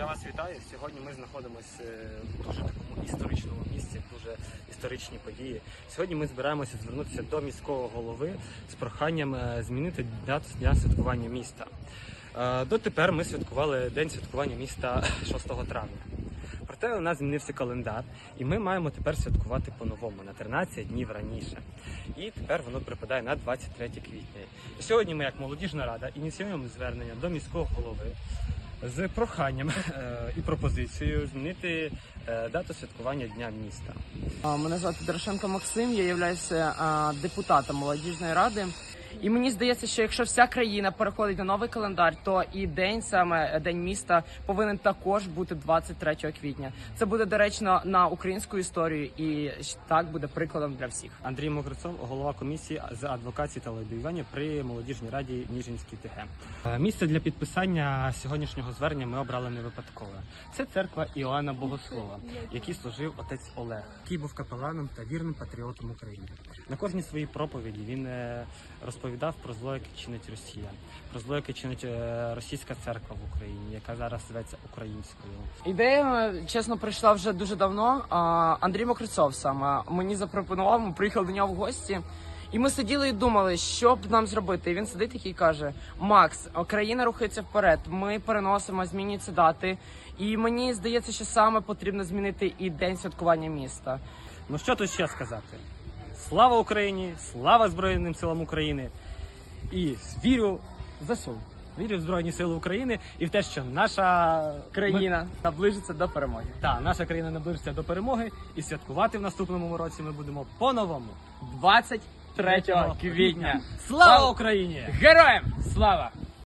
я вас вітаю. Сьогодні ми знаходимося в дуже такому історичному місці, дуже історичні події. Сьогодні ми збираємося звернутися до міського голови з проханням е, змінити дату дня святкування міста. Е, Дотепер ми святкували день святкування міста 6 травня. Проте у нас змінився календар, і ми маємо тепер святкувати по-новому на 13 днів раніше. І тепер воно припадає на 23 квітня. Сьогодні ми, як молодіжна рада, ініціюємо звернення до міського голови з проханням е, і пропозицією змінити е, дату святкування Дня міста. Мене звати Дорошенко Максим, я являюся депутатом молодіжної ради. І мені здається, що якщо вся країна переходить на новий календар, то і день саме день міста повинен також бути 23 квітня. Це буде доречно на українську історію, і так буде прикладом для всіх. Андрій Мокрицов, голова комісії з адвокації та лобіювання при молодіжній раді Ніжинський ТГ. Е, Місце для підписання сьогоднішнього звернення ми обрали не випадково. Це церква Іоанна Богослова, який служив отець Олег, який був капеланом та вірним патріотом України. На кожній своїй проповіді він е, розповідав про зло, яке чинить Росія, про зло, яке чинить е, російська церква в Україні, яка зараз зветься українською. Ідея, чесно, прийшла вже дуже давно. Андрій Мокрицов саме мені запропонував, ми приїхали до нього в гості. І ми сиділи і думали, що б нам зробити. І він сидить такий і каже: Макс, країна рухається вперед. Ми переносимо, змінюються дати. І мені здається, що саме потрібно змінити і день святкування міста. Ну що тут ще сказати? Слава Україні! Слава Збройним силам України! І вірю в ЗСУ. Вірю в Збройні Сили України і в те, що наша Країна наближиться до перемоги. та наша країна наближиться до перемоги, і святкувати в наступному році ми будемо по-новому. 23 квітня. Слава Україні! Героям слава!